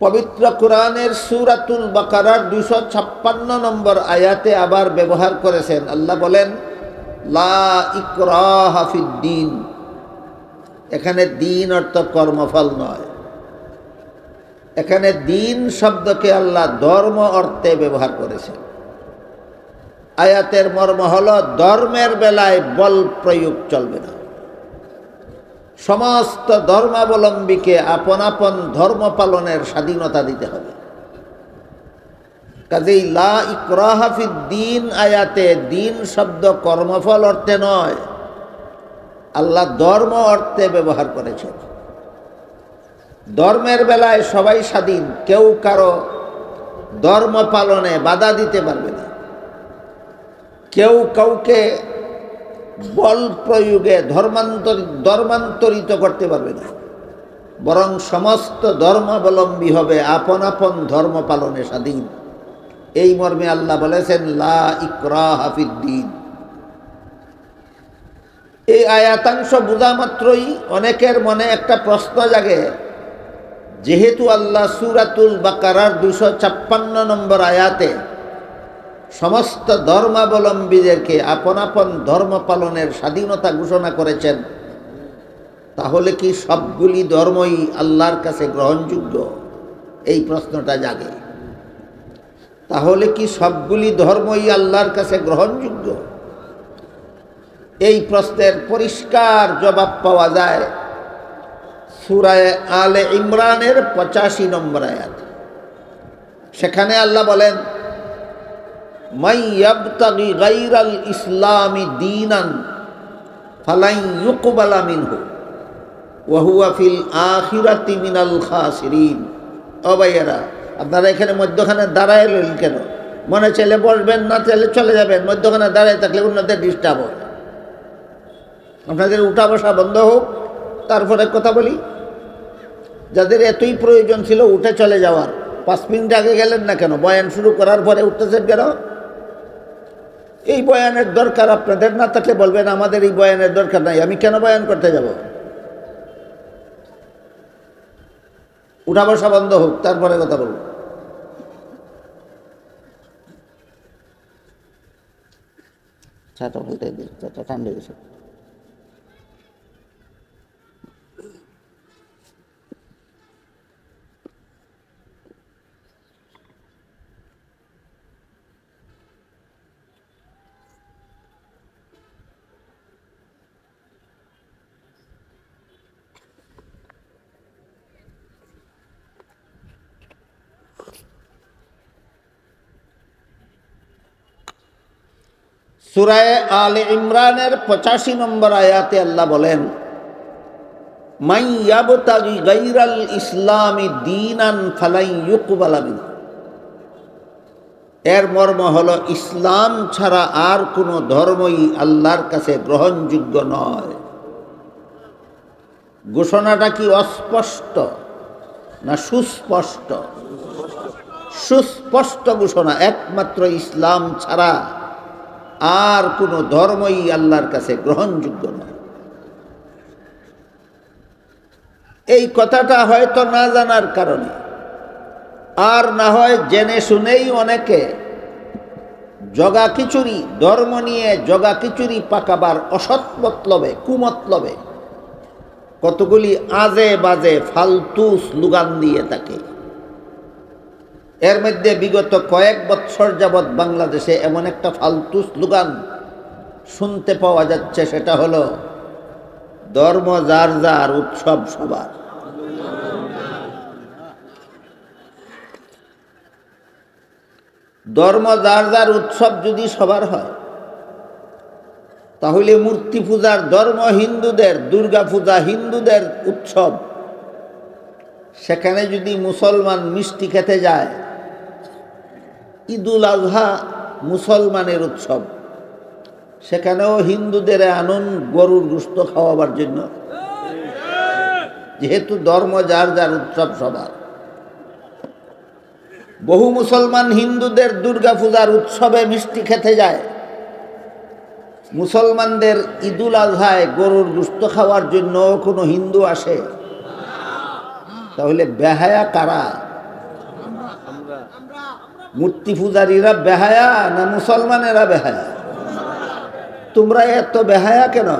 পবিত্র কোরআনের সুরাতুল বাকারার দুশো ছাপ্পান্ন নম্বর আয়াতে আবার ব্যবহার করেছেন। আল্লাহ বলেন, লা ইকরাহাফিদ্দিন এখানে দিন অর্থ কর্মফল নয়। এখানে দিন শব্দকে আল্লাহ ধর্ম অর্থে ব্যবহার করেছেন। আয়াতের মর্ম হল, ধর্মের বেলায় বল প্রয়োগ চলবে না। সমস্ত ধর্মাবলম্বীকে আপন আপন ধর্ম পালনের স্বাধীনতা দিতে হবে। কাজেই লা ইকরাহাফি দিন আয়াতে দিন শব্দ কর্মফল অর্থে নয়, আল্লাহ ধর্ম অর্থে ব্যবহার করেছেন। ধর্মের বেলায় সবাই স্বাধীন, কেউ কারও ধর্ম পালনে বাধা দিতে পারবে না। কেউ কাউকে বল প্রয়োগে ধর্মান্তর, ধর্মান্তরিত করতে পারবে না। বরং সমস্ত ধর্মাবলম্বী হবে আপন আপন ধর্ম পালনে স্বাধীন। এই মর্মে আল্লাহ বলেছেন, লা ইকরা হাফিদ্দিন এই আয়াতাংশ বোঝা মাত্রই অনেকের মনে একটা প্রশ্ন জাগে। যেহেতু আল্লাহ সুরাতুল বাকারার দুশো ছাপ্পান্ন নম্বর আয়াতে সমস্ত ধর্মাবলম্বীদেরকে আপন আপন ধর্ম পালনের স্বাধীনতা ঘোষণা করেছেন, তাহলে কি সবগুলি ধর্মই আল্লাহর কাছে গ্রহণযোগ্য? এই প্রশ্নটা জাগে। তাহলে কি সবগুলি ধর্মই আল্লাহর কাছে গ্রহণযোগ্য? এই প্রশ্নের পরিষ্কার জবাব পাওয়া যায় সুরায় আলে ইমরানের পঁচাশি নম্বর আয়াত। সেখানে আল্লাহ বলেন মাই গাইরাল ইসলামি দীনান ফালাই ইউকবালা মিনহু ওয়াহুয়া ফিল আখিরাতি মিনাল খাসিরিন। ও ভাইয়েরা, আপনারা এখানে মধ্যখানে দাঁড়ায় রইল কেন? মনে চাইলে বসবেন, না চাইলে চলে যাবেন। মধ্যখানে দাঁড়ায় থাকলে অন্যদের ডিস্টার্ব হবে। আপনাদের উঠা বসা বন্ধ হোক, তারপরে কথা বলি। যাদের এতই প্রয়োজন ছিল উঠে চলে যাওয়ার, পাঁচ মিনিট আগে গেলেন না কেন? বয়ান শুরু করার পরে উঠতেছেন কেন? এই বয়ানের দরকার আপনাদের? না থাকলে বলবেন, আমাদের এই বয়ানের দরকার নাই, আমি কেন বয়ান করতে যাব? উঠা বসা বন্ধ হোক, তারপরে কথা বলব। ছাতা বলতে ছাতা ঠান্ডা গেছে। সুরায় আল ইমরানের পঁচাশি নম্বর আয়াতে আল্লাহ বলেন ইসলামী দিনান ফালাই ইউকুবালামিন এর মর্ম হল, ইসলাম ছাড়া আর কোনো ধর্মই আল্লাহর কাছে গ্রহণযোগ্য নয়। ঘোষণাটা কি অস্পষ্ট না সুস্পষ্ট? সুস্পষ্ট ঘোষণা, একমাত্র ইসলাম ছাড়া আর কোনো ধর্মই আল্লাহর কাছে গ্রহণযোগ্য নয়। এই কথাটা হয়তো না জানার কারণে, আর না হয় জেনে শুনেই অনেকে জগা খিচুড়ি, ধর্ম নিয়ে জগা খিচুড়ি পাকাবার অসৎ মতলবে, কুমতলবে, কতগুলি আজে বাজে ফালতু স্লোগান দিয়ে থাকে। এর মধ্যে বিগত কয়েক বৎসর যাবৎ বাংলাদেশে এমন একটা ফালতু স্লোগান শুনতে পাওয়া যাচ্ছে, সেটা হলো, ধর্ম যার যার, উৎসব সবার। ধর্ম যার যার, উৎসব যদি সবার হয়, তাহলে মূর্তি পূজার ধর্ম হিন্দুদের, দুর্গা পূজা হিন্দুদের উৎসব। সেখানে যদি মুসলমান মিষ্টি খেতে যায় ঈদুল আজহা মুসলমানের উৎসব। সেখানেও হিন্দুদের আনন্দ, গরুর গুস্ত খাওয়াবার জন্য। যেহেতু ধর্ম যার যার উৎসব সবার। বহু মুসলমান হিন্দুদের দুর্গা পূজার উৎসবে মিষ্টি খেতে যায়। মুসলমানদের ঈদুল আজহায় গরুর গুস্ত খাওয়ার জন্য কোনো হিন্দু আসে। তাহলে বেহায়া কারা? মূর্তি পূজারীরা বেহায়া না মুসলমানেরা বেহায়া? তোমরা এত বেহায়া কেন?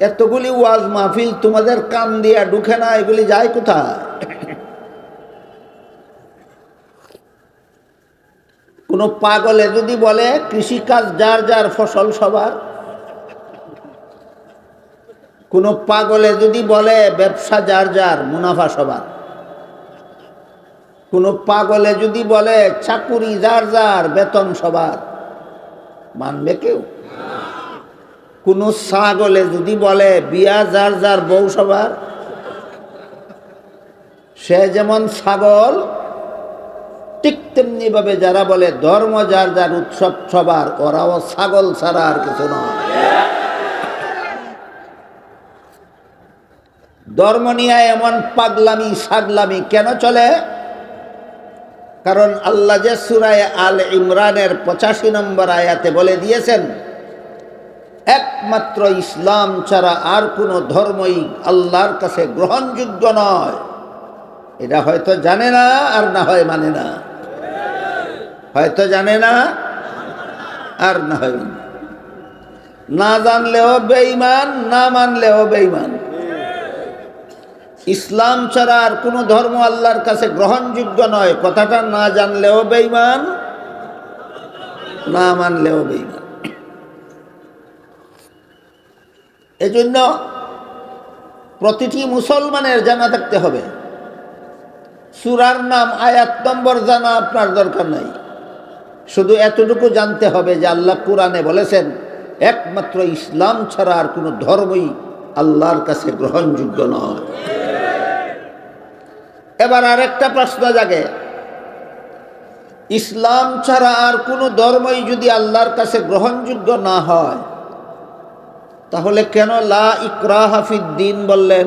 এতগুলি ওয়াজ মাহফিল তোমাদের কান দিয়া ঢুকে না, এগুলি যায় কোথায়? কোনো পাগলে যদি বলে, কৃষিকাজ যার যার ফসল সবার। কোনো পাগলে যদি বলে, ব্যবসা যার যার, মুনাফা সবার। কোনো পাগলে যদি বলে, চাকুরি, যার যার, বেতন সবার। মানবে কেউ? কোনো ছাগলে যদি বলে, বিয়া, যার যার, বউ সবার। সে যেমন ছাগল, ঠিক তেমনি ভাবে যারা বলে, ধর্ম, যার যার, উৎসব সবার, ওরাও ছাগল ছাড়া আর কিছু নয়। ধর্ম নিয়ে এমন পাগলামি, সাগলামি কেন চলে? কারণ আল্লাহ যে সুরায় আল ইমরানের পঁচাশি নম্বর আয়াতে বলে দিয়েছেন, একমাত্র ইসলাম ছাড়া আর কোনো ধর্মই আল্লাহর কাছে গ্রহণযোগ্য নয়। এটা হয়তো জানে না আর না হয় মানে না। হয়তো জানে না আর না হয় মানে না। জানলেও বেঈমান, না মানলেও বেঈমান। ইসলাম ছাড়া আর কোনো ধর্ম আল্লাহর কাছে গ্রহণযোগ্য নয়। কথাটা না জানলেও বেইমান না মানলেও বেঈমান। এজন্য প্রতিটি মুসলমানের জানা থাকতে হবে। সুরার নাম, আয়াত নম্বর জানা আপনার দরকার নাই। শুধু এতটুকু জানতে হবে যে আল্লাহ কোরআনে বলেছেন, একমাত্র ইসলাম ছাড়া আর কোনো ধর্মই আল্লাহর কাছে গ্রহণযোগ্য নয়। এবার আরেকটা প্রশ্ন জাগে। ইসলাম ছাড়া আর কোনো ধর্মই যদি আল্লাহর কাছে গ্রহণযোগ্য না হয়, তাহলে কেন লা ইকরা হাফিদ্দিন বললেন?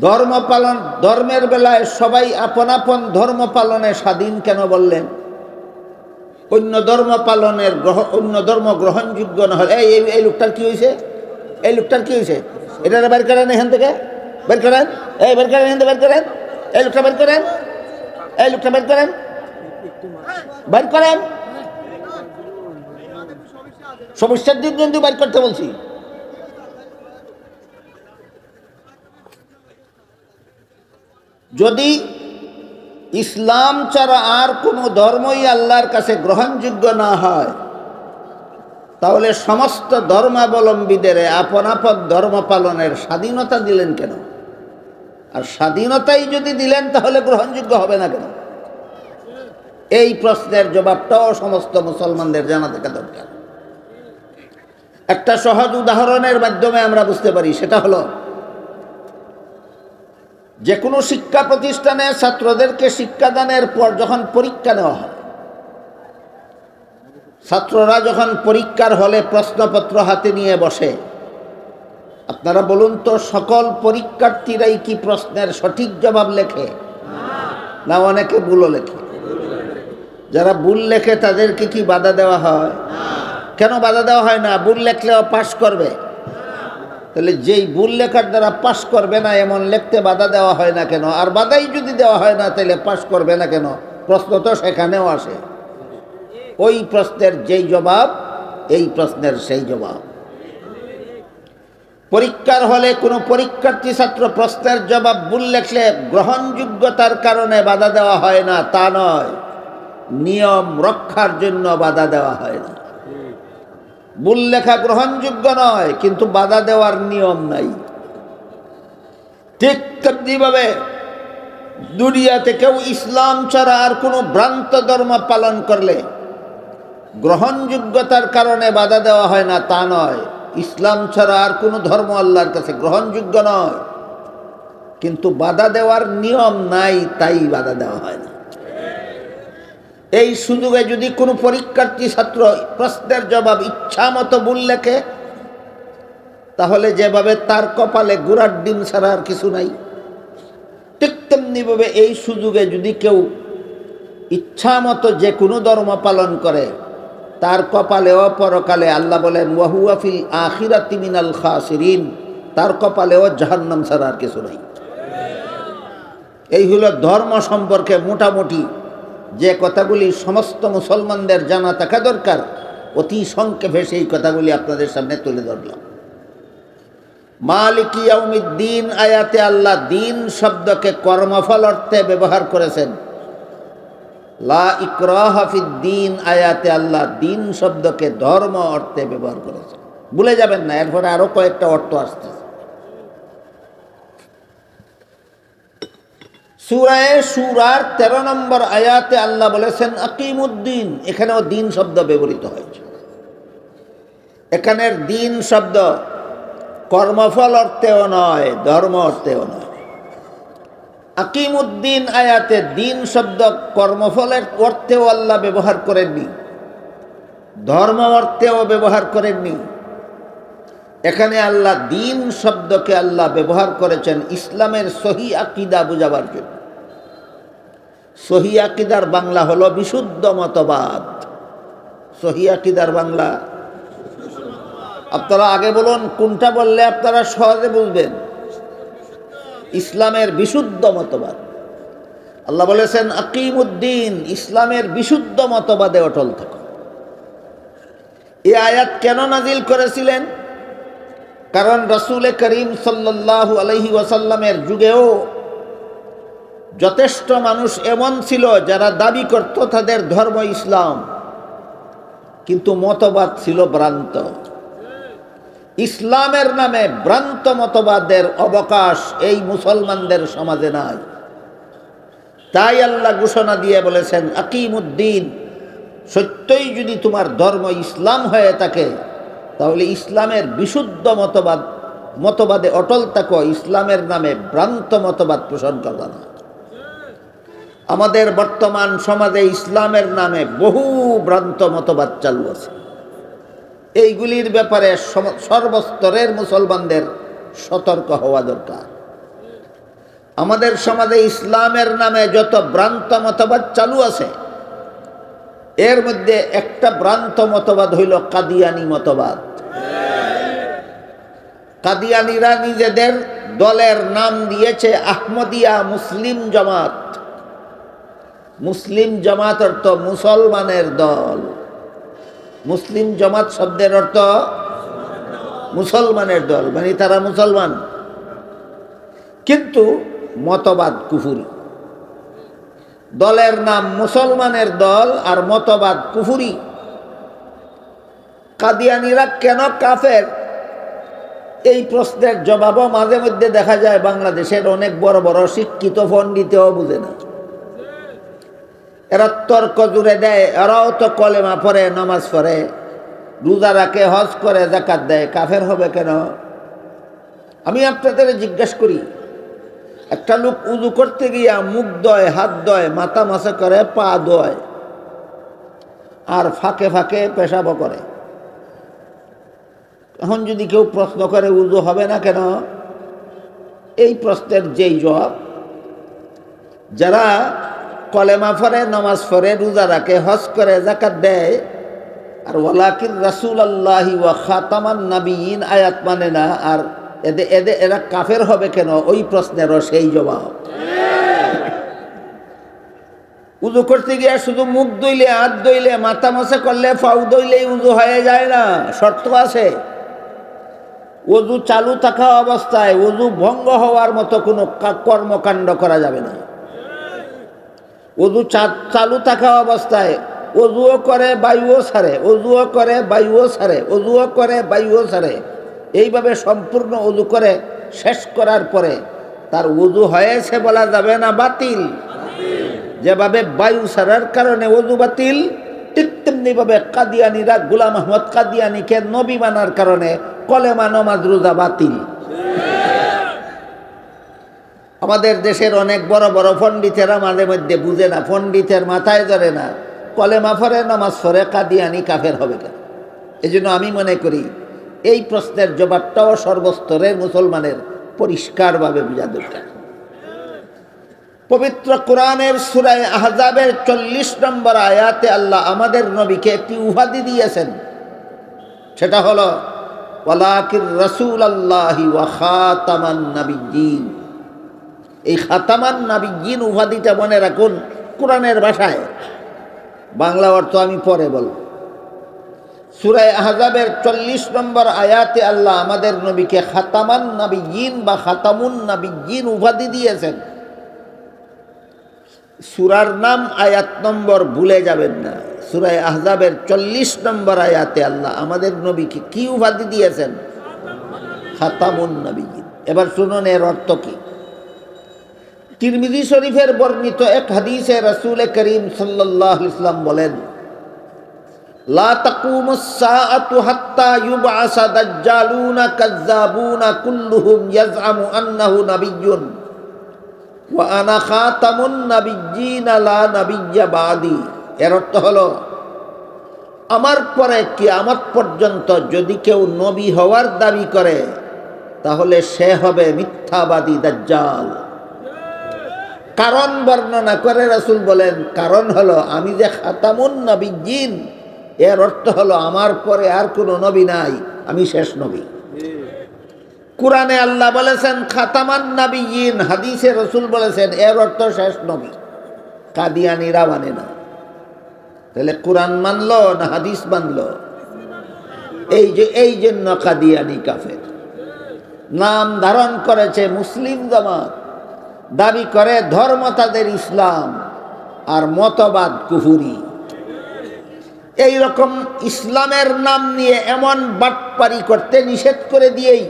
ধর্ম পালন, ধর্মের বেলায় সবাই আপন আপন ধর্ম পালনে স্বাধীন কেন বললেন? অন্য ধর্ম পালনের গ্রহ, অন্য ধর্ম গ্রহণযোগ্য না হলে এই, এই- লোকটার কি হয়েছে এই লোকটার কি হয়েছে এটা বের করেন এখান থেকে। বের করেন। এই, বের করেন থেকে বের করেন। এই লোকটা বের করেন। এই লোকটা বের করেন। বের করেন। সমস্যার দিক কিন্তু বের করতে বলছি। যদি ইসলাম ছাড়া আর কোনো ধর্মই আল্লাহর কাছে গ্রহণযোগ্য না হয়, তাহলে সমস্ত ধর্মাবলম্বীদের আপন আপন ধর্ম পালনের স্বাধীনতা দিলেন কেন? আর স্বাধীনতাই যদি দিলেন, তাহলে গ্রহণযোগ্য হবে না কেন? এই প্রশ্নের জবাবটাও সমস্ত মুসলমানদের জানা থাকা দরকার। একটা সহজ উদাহরণের মাধ্যমে আমরা বুঝতে পারি, সেটা হলো, যে কোনো শিক্ষা প্রতিষ্ঠানে ছাত্রদেরকে শিক্ষাদানের পর যখন পরীক্ষা নেওয়া হয়, ছাত্ররা যখন পরীক্ষার হলে প্রশ্নপত্র হাতে নিয়ে বসে আপনারা বলুন তো, সকল পরীক্ষার্থীরাই কি প্রশ্নের সঠিক জবাব লেখে? না অনেকে ভুলও লেখে। যারা ভুল লেখে তাদেরকে কি বাধা দেওয়া হয়? কেন বাধা দেওয়া হয় না? ভুল লেখলেও পাশ করবে। তাহলে যেই ভুল লেখার দ্বারা পাশ করবে না, এমন লেখতে বাধা দেওয়া হয় না কেন? আর বাধাই যদি দেওয়া হয় না, তাহলে পাশ করবে না কেন? প্রশ্ন তো সেখানেও আসে। ওই প্রশ্নের যেই জবাব, এই প্রশ্নের সেই জবাব। পরীক্ষার হলে কোনো পরীক্ষার্থী ছাত্র প্রশ্নের জবাব ভুল লেখলে গ্রহণযোগ্যতার কারণে বাধা দেওয়া হয় না, তা নয়। নিয়ম রক্ষার জন্য বাধা দেওয়া হয় না। ভুল লেখা গ্রহণযোগ্য নয়, কিন্তু বাধা দেওয়ার নিয়ম নাই। ঠিক তেমনিভাবে দুনিয়াতে কেউ ইসলাম ছাড়া আর কোনো ভ্রান্ত ধর্ম পালন করলে গ্রহণযোগ্যতার কারণে বাধা দেওয়া হয় না, তা নয়। ইসলাম ছাড়া আর কোনো ধর্ম আল্লাহর কাছে গ্রহণযোগ্য নয়। কিন্তু বাধা দেওয়ার নিয়ম নাই, তাই বাধা দেওয়া হয় না। এই সুযোগে যদি কোনো পরীক্ষার্থী ছাত্র প্রশ্নের জবাব ইচ্ছা মতো ভুল লেখে, তাহলে যেভাবে তার কপালে গুড়ার ডিম ছাড়া আর কিছু নাই। ঠিক তেমনিভাবে এই সুযোগে যদি কেউ ইচ্ছা মতো যে কোনো ধর্ম পালন করে তার কপালে অপরকালে আল্লাহ বলেন ওয়াহুয়াফিল আখিরাতি মিনাল খাসিরিন। তার কপালেও জাহান্নাম ছাড়া আর কিছু নাই। এই হলো ধর্ম সম্পর্কে মোটামুটি যে কথাগুলি সমস্ত মুসলমানদের জানা থাকা দরকার, অতি সংক্ষেপে সেই কথাগুলি আপনাদের সামনে তুলে ধরলাম। মালিক দিন আয়াতে আল্লাহ দিন শব্দকে কর্মফল অর্থে ব্যবহার করেছেন। লা ইকরাহিদ্দিন আয়াতে আল্লাহ দিন শব্দকে ধর্ম অর্থে ব্যবহার করেছেন ভুলে যাবেন না, এরপরে আরও কয়েকটা অর্থ আসতেছে সুরায় সুরার তেরো নম্বর আয়াতে আল্লাহ বলেছেন, আকিমুদ্দিন, এখানেও দিন শব্দ ব্যবহৃত হয়েছে। এখানের দিন শব্দ কর্মফল অর্থেও নয়, ধর্ম অর্থেও নয়। আকিমুদ্দিন আয়াতে দিন শব্দ কর্মফলের অর্থেও আল্লাহ ব্যবহার করেননি। ধর্ম অর্থেও ব্যবহার করেননি। এখানে আল্লাহ দিন শব্দকে আল্লাহ ব্যবহার করেছেন ইসলামের সহি আকিদা বুঝাবার জন্য। সহি আকিদার বাংলা হলো বিশুদ্ধ মতবাদ। সহি আকিদার বাংলা। আপনারা আগে বলুন, কোনটা বললে আপনারা সহজে বুঝবেন? ইসলামের বিশুদ্ধ মতবাদ। আল্লাহ বলেছেন, আকিমুদ্দিন, ইসলামের বিশুদ্ধ মতবাদে অটল থাকো। এ আয়াত কেন নাজিল করেছিলেন? কারণ রসুল করিম সাল্লাহ আলহি ওয়াসাল্লামের যুগেও যথেষ্ট মানুষ এমন ছিল যারা দাবি করত তাদের ধর্ম ইসলাম। কিন্তু মতবাদ ছিল ভ্রান্ত। ইসলামের নামে ভ্রান্ত মতবাদের অবকাশ এই মুসলমানদের সমাজে নাই। তাই আল্লাহ ঘোষণা দিয়ে বলেছেন, আকিমুদ্দিন, সত্যই যদি তোমার ধর্ম ইসলাম হয়ে থাকে, তাহলে ইসলামের বিশুদ্ধ মতবাদ, মতবাদে অটল থাকো, ইসলামের নামে ভ্রান্ত মতবাদ পোষণ করবা না। আমাদের বর্তমান সমাজে ইসলামের নামে বহু ভ্রান্ত মতবাদ চালু আছে। এইগুলির ব্যাপারে সর্বস্তরের মুসলমানদের সতর্ক হওয়া দরকার। আমাদের সমাজে ইসলামের নামে যত ভ্রান্ত মতবাদ চালু আছে, এর মধ্যে একটা ভ্রান্ত মতবাদ হইল কাদিয়ানি মতবাদ। কাদিয়ানিরা নিজেদের দলের নাম দিয়েছে আহমদিয়া মুসলিম জামাত। মুসলিম জামাত অর্থ মুসলমানের দল। মুসলিম জামাত শব্দের অর্থ মুসলমানের দল মানে তারা মুসলমান। কিন্তু মতবাদ কুফুরি। দলের নাম মুসলমানের দল আর মতবাদ কুফুরি। কাদিয়ানিরা কেন কাফের? এই প্রশ্নের জবাবও মাঝে মধ্যে দেখা যায়, বাংলাদেশের অনেক বড় বড় শিক্ষিত পণ্ডিতেও বুঝে না। এরা তর্ক জুড়ে দেয়, এরাও তো কলেমা পড়ে, নামাজ পড়ে। রোজা রাখে, হজ করে জাকাত দেয়, কাফের হবে কেন? আমি আপনাদের জিজ্ঞেস করি, একটা লোক উজু করতে গিয়া মুখ দয়, হাত দয়, মাথা মাসে করে, পা দয়, আর ফাঁকে ফাঁকে পেশাবো করে। এখন যদি কেউ প্রশ্ন করে, উজু হবে না কেন? এই প্রশ্নের যেই জবাব, যারা কলেমা ফরে নামাজ ফরে রোজা রাখে, হজ করে জাকাত দেয়। আর ওয়ালাকিন রাসুল আল্লাহি ওয়া খাতামান নাবিয়িন আয়াত মানে না, আর এদে এদে, এরা কাফের হবে কেন? ওই প্রশ্নেরও সেই জবাব। উজু করতে গিয়ে শুধু মুখ দইলে হাত দইলে মাথা মাসে করলে ফাউ দইলেই উজু হয়ে যায় না। শর্ত আছে। উজু চালু থাকা অবস্থায় উজু ভঙ্গ হওয়ার মতো কোনো কর্মকাণ্ড করা যাবে না। উজু চালু থাকা অবস্থায় অজুও করে, বায়ুও সারে। অজুও করে, বায়ুও সারে। অজুও করে, বায়ুও সারে। এইভাবে সম্পূর্ণ উজু করে শেষ করার পরে তার উজু হয়েছে বলা যাবে না বাতিল। যেভাবে বায়ু সারার কারণে উজু বাতিল, ঠিক তেমনিভাবে কাদিয়ানিরা গুলাম আহমদ কাদিয়ানিকে নবী মানার কারণে কলেমা, নমাজ, রোজা বাতিল। আমাদের দেশের অনেক বড় বড় পণ্ডিতেরা মাঝে মধ্যে বুঝে না, পণ্ডিতের মাথায় ধরে না, কলেমা ফরে নামাজ ফরে কাদিয়ানি কাফের হবে কেন? এই আমি মনে করি, এই প্রশ্নের জবাবটাও সর্বস্তরের মুসলমানের পরিষ্কারভাবে বোঝা দরকার। পবিত্র কোরআনের সুরায় আহজাবের চল্লিশ নম্বর আয়াতে আল্লাহ আমাদের নবীকে একটি উপাধি দিয়েছেন। সেটা হলো, ওয়ালাকির রসুল আল্লাহি ওয়াখাতামান নবীন এই খাতামান নাবিগিন উপাধিটা মনে রাখুন কোরআনের ভাষায়। বাংলা অর্থ আমি পরে বলব। সুরায় আহজাবের চল্লিশ নম্বর আয়াতে আল্লাহ আমাদের নবীকে খাতামান নাবিগিন বা খাতামুন নাবিগিন উপাধি দিয়েছেন। সুরার নাম আয়াত নম্বর ভুলে যাবেন না। সুরায় আহজাবের চল্লিশ নম্বর আয়াতে আল্লাহ আমাদের নবীকে কি উপাধি দিয়েছেন? খাতামুন নবীন এবার শুনুন এর অর্থ কি? তিরমিজি শরীফের বর্ণিত এক হাদিসে রসুল করিম সাল্লাহ ইসলাম বলেন এর অর্থ হলো, আমার পরে কিয়ামত পর্যন্ত যদি কেউ নবী হওয়ার দাবি করে, তাহলে সে হবে মিথ্যাবাদী দাজ্জাল। কারণ বর্ণনা করে রাসূল বলেন, কারণ হলো আমি যে খাতামুন নবীজিন এর অর্থ হলো আমার পরে আর কোনো নবী নাই, আমি শেষ নবী। কোরআনে আল্লাহ বলেছেন, খাতামান নাবিয়িন হাদিসে রসুল বলেছেন, এর অর্থ শেষ নবী। কাদিয়ানিরা মানে না। তাহলে কোরআন মানল না হাদিস মানল? এই যে, এই জন্য কাদিয়ানি কাফের। নাম ধারণ করেছে মুসলিম জামাত। দাবি করে ধর্ম তাদের ইসলাম আর মতবাদ কুহুরি। এই রকম ইসলামের নাম নিয়ে এমন বাটপারি করতে নিষেধ করে দিয়েই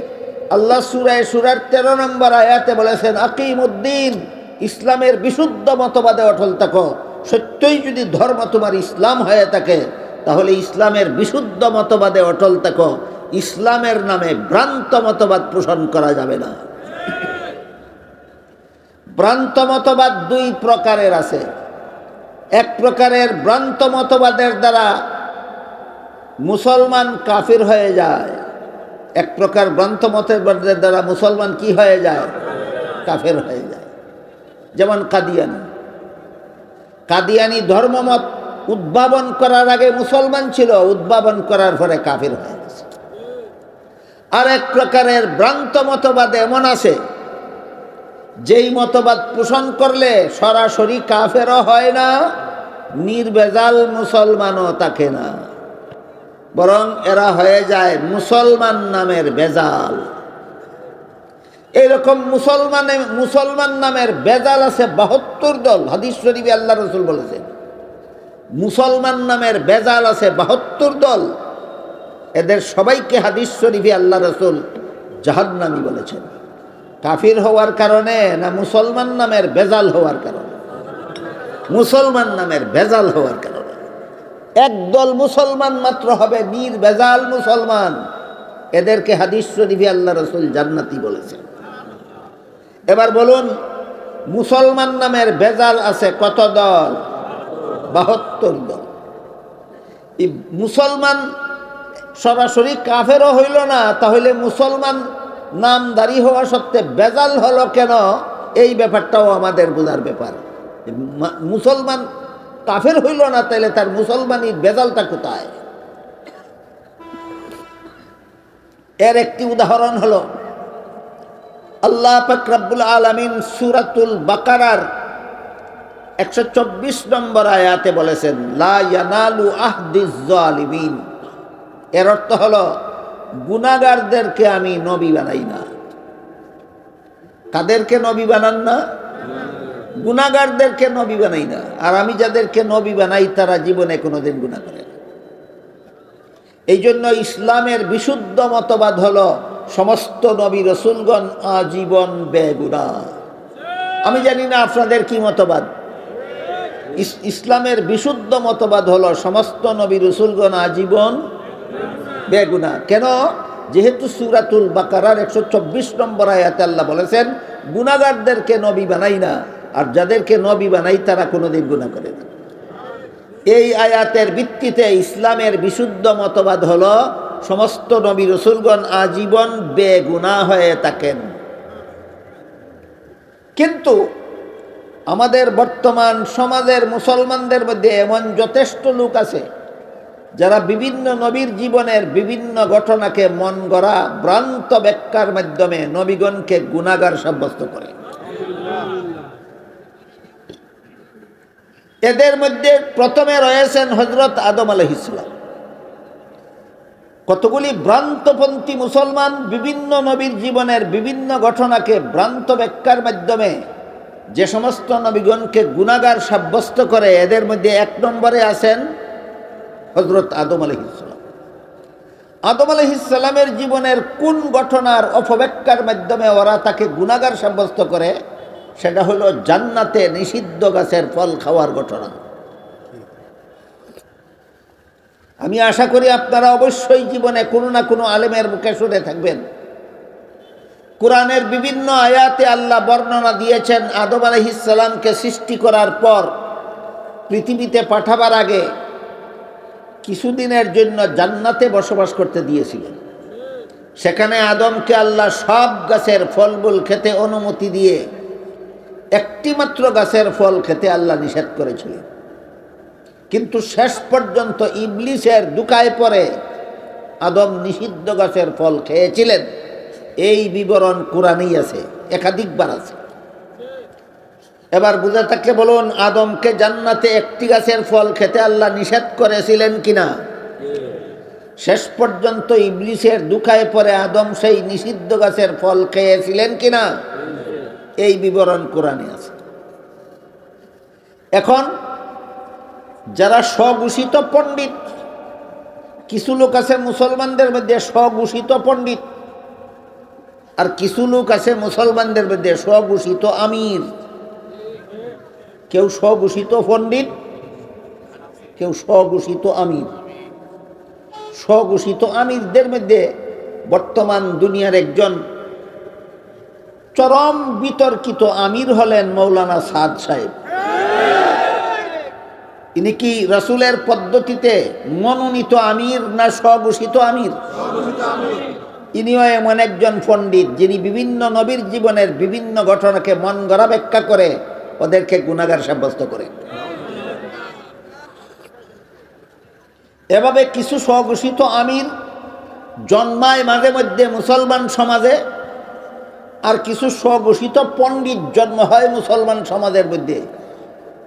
আল্লাহ সুরায় সুরার তেরো নম্বর আয়াতে বলেছেন আকিম উদ্দিন ইসলামের বিশুদ্ধ মতবাদে অটল থাকো। সত্যই যদি ধর্ম তোমার ইসলাম হয়ে থাকে, তাহলে ইসলামের বিশুদ্ধ মতবাদে অটল থাকো। ইসলামের নামে ভ্রান্ত মতবাদ পোষণ করা যাবে না। ভ্রান্ত মতবাদ দুই প্রকারের আছে। এক প্রকারের ভ্রান্ত মতবাদের দ্বারা মুসলমান কাফির হয়ে যায়। এক প্রকার ভ্রান্ত মতবাদের দ্বারা মুসলমান কি হয়ে যায়? কাফের হয়ে যায়। যেমন কাদিয়ানি। কাদিয়ানি ধর্মমত উদ্ভাবন করার আগে মুসলমান ছিল, উদ্ভাবন করার পরে কাফির হয়ে গেছে। আর এক প্রকারের ভ্রান্ত মতবাদ এমন আছে যেই মতবাদ পোষণ করলে সরাসরি কাফেরও হয় না নির্বেজাল মুসলমানও থাকে না। বরং এরা হয়ে যায় মুসলমান নামের বেজাল এইরকম মুসলমানে মুসলমান নামের বেজাল আছে বাহাত্তর দল। হাদিস শরীফে আল্লাহ রসুল বলেছেন, মুসলমান নামের বেজাল আছে বাহাত্তর দল। এদের সবাইকে হাদিস শরীফে আল্লাহ রসুল জাহান্নামি বলেছেন। কাফির হওয়ার কারণে না মুসলমান নামের বেজাল হওয়ার কারণে? মুসলমান নামের বেজাল হওয়ার কারণে। একদল মুসলমান মাত্র হবে নির বেজাল মুসলমান। এদেরকে হাদিস শরীফে আল্লাহ রসুল জান্নাতি বলেছেন। এবার বলুন, মুসলমান নামের বেজাল আছে কত দল? বাহাত্তর দল। মুসলমান সরাসরি কাফেরও হইল না, তাহলে মুসলমান নামদারি হওয়া সত্ত্বে বেজাল হলো কেন? এই ব্যাপারটাও আমাদের বোঝার ব্যাপার। মুসলমান কাফের হইল না তাহলে তার মুসলমানি বেজালটা কোথায়? এর একটি উদাহরণ হলো, আল্লাহ ফাকরাবুল আলমিন সুরাতুল বাকারার একশো চব্বিশ নম্বর আয়াতে বলেছেন, লা ইয়ানালু আহদিস জালিমিন এর অর্থ হলো গুনাগারদেরকে আমি নবী বানাই না। কাদেরকে নবী বানান না। গুনাগারদেরকে নবী বানাই না। আর আমি যাদেরকে নবী বানাই, তারা জীবনে কোনোদিন গুণা করে না। এই জন্য ইসলামের বিশুদ্ধ মতবাদ হল, সমস্ত নবী রসুলগণ আজীবন বেগুনা আমি জানি না আপনাদের কি মতবাদ। ইসলামের বিশুদ্ধ মতবাদ হলো, সমস্ত নবী রসুলগণ আজীবন বেগুনা। কেন? যেহেতু সুরাতুল বাকারার একশো চব্বিশ নম্বর আয়াতে আল্লাহ বলেছেন গুণাগারদেরকে নবী বানাই না, আর যাদেরকে নবী বানাই তারা কোনোদিন গুণা করে না। এই আয়াতের ভিত্তিতে ইসলামের বিশুদ্ধ মতবাদ হল, সমস্ত নবী রসুলগণ আজীবন বেগুনা হয়ে থাকেন। কিন্তু আমাদের বর্তমান সমাজের মুসলমানদের মধ্যে এমন যথেষ্ট লোক আছে যারা বিভিন্ন নবীর জীবনের বিভিন্ন ঘটনাকে মন গড়া ভ্রান্ত ব্যাখ্যার মাধ্যমে নবীগণকে গুণাগার সাব্যস্ত করে। এদের মধ্যে প্রথমে রয়েছেন হজরত আদম আলহ ইসলাম কতগুলি ভ্রান্তপন্থী মুসলমান বিভিন্ন নবীর জীবনের বিভিন্ন ঘটনাকে ভ্রান্ত ব্যাখ্যার মাধ্যমে যে সমস্ত নবীগণকে গুণাগার সাব্যস্ত করে, এদের মধ্যে এক নম্বরে আছেন হজরত আদম আলহিসাম আদম আলহিসাল্লামের জীবনের কোন ঘটনার অপব্যাখ্যার মাধ্যমে ওরা তাকে গুণাগার সাব্যস্ত করে, সেটা হলো জান্নাতে নিষিদ্ধ গাছের ফল খাওয়ার ঘটনা। আমি আশা করি আপনারা অবশ্যই জীবনে কোনো না কোনো আলেমের মুখে শুনে থাকবেন। কোরআনের বিভিন্ন আয়াতে আল্লাহ বর্ণনা দিয়েছেন, আদম আলহিসাল্লামকে সৃষ্টি করার পর পৃথিবীতে পাঠাবার আগে কিছুদিনের জন্য জান্নাতে বসবাস করতে দিয়েছিলেন। সেখানে আদমকে আল্লাহ সব গাছের ফলমূল খেতে অনুমতি দিয়ে একটিমাত্র গাছের ফল খেতে আল্লাহ নিষেধ করেছিলেন। কিন্তু শেষ পর্যন্ত ইবলিসের দুকায় পরে আদম নিষিদ্ধ গাছের ফল খেয়েছিলেন। এই বিবরণ কোরআনেই আছে, একাধিকবার আছে। এবার বুঝে থাকলে বলুন, আদমকে জান্নাতে একটি গাছের ফল খেতে আল্লাহ নিষেধ করেছিলেন কিনা? শেষ পর্যন্ত ইবলিসের দুখায় পরে আদম সেই নিষিদ্ধ গাছের ফল খেয়েছিলেন কিনা? এই বিবরণ কোরআনে আছে। এখন, যারা স্বঘোষিত পণ্ডিত, কিছু লোক আছে মুসলমানদের মধ্যে স্বঘোষিত পণ্ডিত, আর কিছু লোক আছে মুসলমানদের মধ্যে স্বঘোষিত আমির। কেউ স্বঘোষিত পণ্ডিত, কেউ স্বঘোষিত আমির। স্বঘোষিত আমিরদের মধ্যে বর্তমান দুনিয়ার একজন চরম বিতর্কিত আমির হলেন মৌলানা সাদ সাহেব। ইনি কি রসুলের পদ্ধতিতে মনোনীত আমির না স্বঘোষিত আমির? ইনিও এমন একজন পণ্ডিত যিনি বিভিন্ন নবীর জীবনের বিভিন্ন ঘটনাকে মন গড়া ব্যাখ্যা করে ওদেরকে গুণাগার সাব্যস্ত করে। এভাবে কিছু স্বঘোষিত আমির জন্মায় মাঝে মধ্যে মুসলমান সমাজে, আর কিছু স্বঘোষিত পণ্ডিত জন্ম হয় মুসলমান সমাজের মধ্যে।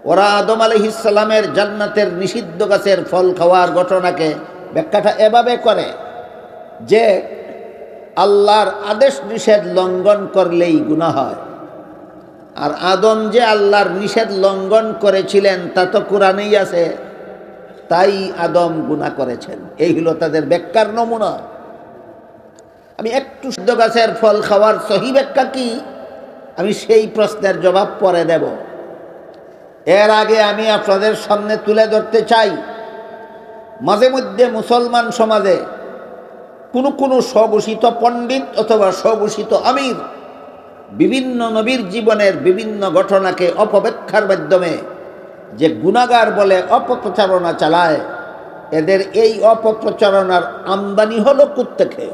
ওরা আদম আলহিসাল্লামের জান্নাতের নিষিদ্ধ গাছের ফল খাওয়ার ঘটনাকে ব্যাখ্যাটা এভাবে করে যে আল্লাহর আদেশ নিষেধ লঙ্ঘন করলেই গুণা হয়। আর আদম যে আল্লাহর নিষেধ লঙ্ঘন করেছিলেন, তা তো কোরআনেই আছে। তাই আদম গুণা করেছেন। এই হলো তাদের ব্যাখ্যার নমুনা। আমি একটু শুদ্ধ গাছের ফল খাওয়ার সহি ব্যাখ্যা কি? আমি সেই প্রশ্নের জবাব পরে দেব। এর আগে আমি আপনাদের সামনে তুলে ধরতে চাই, মাঝে মধ্যে মুসলমান সমাজে কোনো কোনো স্বঘোষিত পণ্ডিত অথবা স্বঘোষিত আমির বিভিন্ন নবীর জীবনের বিভিন্ন ঘটনাকে অপব্যাখ্যার মাধ্যমে যে গুণাগার বলে অপপ্রচারণা চালায়, এদের এই অপপ্রচারণার আমদানি হলো থেকে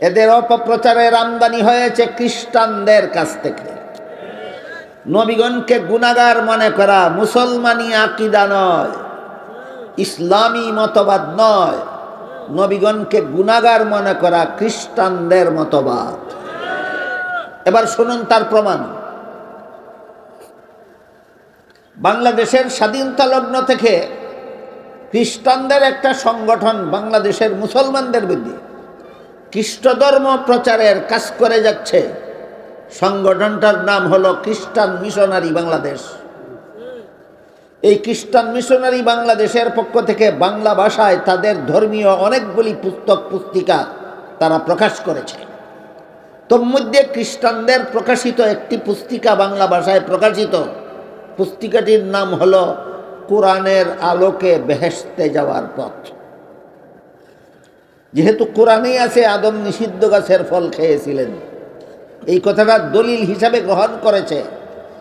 এদের অপপ্রচারের আমদানি হয়েছে খ্রিস্টানদের কাছ থেকে। নবীগণকে গুণাগার মনে করা মুসলমানি আকিদা নয়, ইসলামী মতবাদ নয়, নবীগণকে গুণাগার মনে করা খ্রিস্টানদের মতবাদ। এবার শুনুন তার প্রমাণ। বাংলাদেশের স্বাধীনতা লগ্ন থেকে খ্রিস্টানদের একটা সংগঠন বাংলাদেশের মুসলমানদের বিরুদ্ধে খ্রিস্টধর্ম প্রচারের কাজ করে যাচ্ছে। সংগঠনটার নাম হলো খ্রিস্টান মিশনারি বাংলাদেশ। এই খ্রিস্টান মিশনারি বাংলাদেশের পক্ষ থেকে বাংলা ভাষায় তাদের ধর্মীয় অনেকগুলি পুস্তক, পুস্তিকা তারা প্রকাশ করেছে। তন্মধ্যে খ্রিস্টানদের প্রকাশিত একটি পুস্তিকা বাংলা ভাষায় প্রকাশিত। পুস্তিকাটির নাম হল কোরআনের আলোকে বেহেস্তে যাওয়ার পথ। যেহেতু কোরআনেই আছে, আদম নিষিদ্ধ গাছের ফল খেয়েছিলেন। এই কথাটা দলিল হিসাবে গ্রহণ করেছে।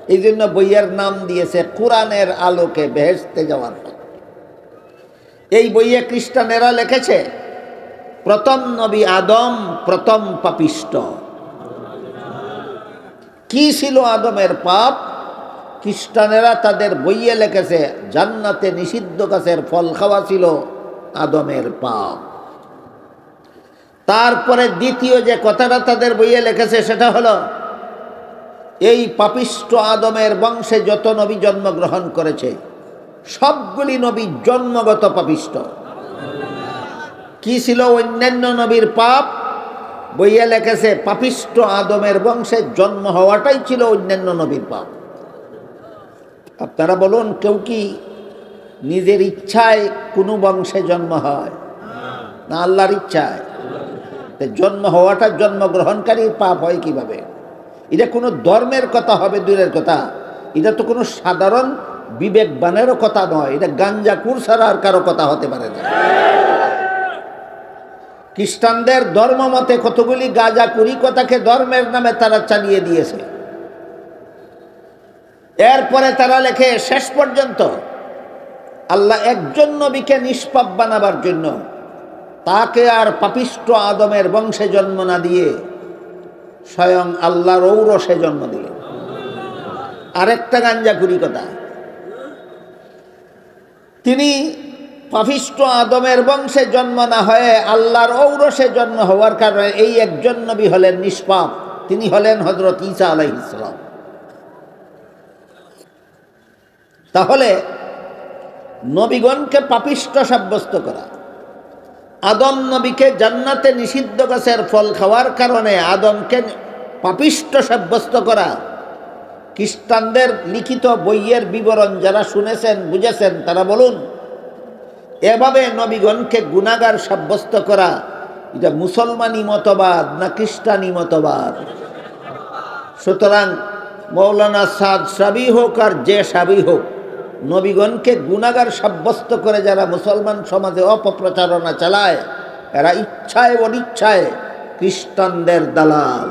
এই জন্য বইয়ের নাম দিয়েছে, কোরআনের আলোকে বেহেস্তে যাওয়ার পথ। এই বইয়ে খ্রিস্টানেরা লিখেছে, প্রথম নবী আদম, প্রথম পাপিষ্ট। কি ছিল আদমের পাপ? খ্রিস্টানেরা তাদের বইয়ে লিখেছে, জান্নাতে নিষিদ্ধ গাছের ফল খাওয়া ছিল আদমের পাপ। তারপরে দ্বিতীয় যে কথাটা তাদের বইয়ে লিখেছে, সেটা হলো, এই পাপিষ্ট আদমের বংশে যত নবী জন্মগ্রহণ করেছে, সবগুলি নবী জন্মগত পাপিষ্ট কি ছিল অন্যান্য নবীর পাপ? বইয়ে লেখেছে পাপিষ্ট আদমের বংশে জন্ম হওয়াটাই ছিল অন্যান্য নবীর পাপ। আপনারা বলুন, কেউ কি নিজের ইচ্ছায় কোনো বংশে জন্ম হয়? না, আল্লাহর ইচ্ছায়। জন্ম হওয়াটা জন্মগ্রহণকারীর পাপ হয় কীভাবে? এটা কোনো ধর্মের কথা হবে, দূরের কথা। এটা তো কোনো সাধারণ বিবেকবানেরও কথা নয়। এটা গাঞ্জা কুর ছাড়া আর কারও কথা হতে পারে না। খ্রিস্টানদের ধর্ম মতে কতগুলি গাঁজা কুড়ি কথাকে ধর্মের নামে তারা চালিয়ে দিয়েছে। এরপরে তারা লেখে, শেষ পর্যন্ত আল্লাহ একজন নবীকে নিষ্পাপ বানাবার জন্য তাকে আর পাপিষ্ট আদমের বংশে জন্ম না দিয়ে স্বয়ং আল্লাহর ঔরসে জন্ম দিলেন। আরেকটা গাঞ্জা কথা। তিনি পাপিষ্ট আদমের বংশে জন্ম না হয়ে আল্লাহর ঔরসে জন্ম হওয়ার কারণে এই একজন নবী হলেন নিষ্পাপ। তিনি হলেন হজরত ঈসা আলাই ইসলাম তাহলে নবীগণকে পাপিষ্ট সাব্যস্ত করা, আদম নবীকে জান্নাতে নিষিদ্ধ গাছের ফল খাওয়ার কারণে আদমকে পাপিষ্ট সাব্যস্ত করা, খ্রিস্টানদের লিখিত বইয়ের বিবরণ যারা শুনেছেন, বুঝেছেন, তারা বলুন এভাবে নবীগণকে গুণাগার সাব্যস্ত করা, এটা মুসলমানি মতবাদ না খ্রিস্টানি মতবাদ? সুতরাং মৌলানা সাদ সাবি হোক আর যে সাবি হোক, নবীগণকে গুণাগার সাব্যস্ত করে যারা মুসলমান সমাজে অপপ্রচারণা চালায়, এরা ইচ্ছায় অনিচ্ছায় খ্রিস্টানদের দালাল।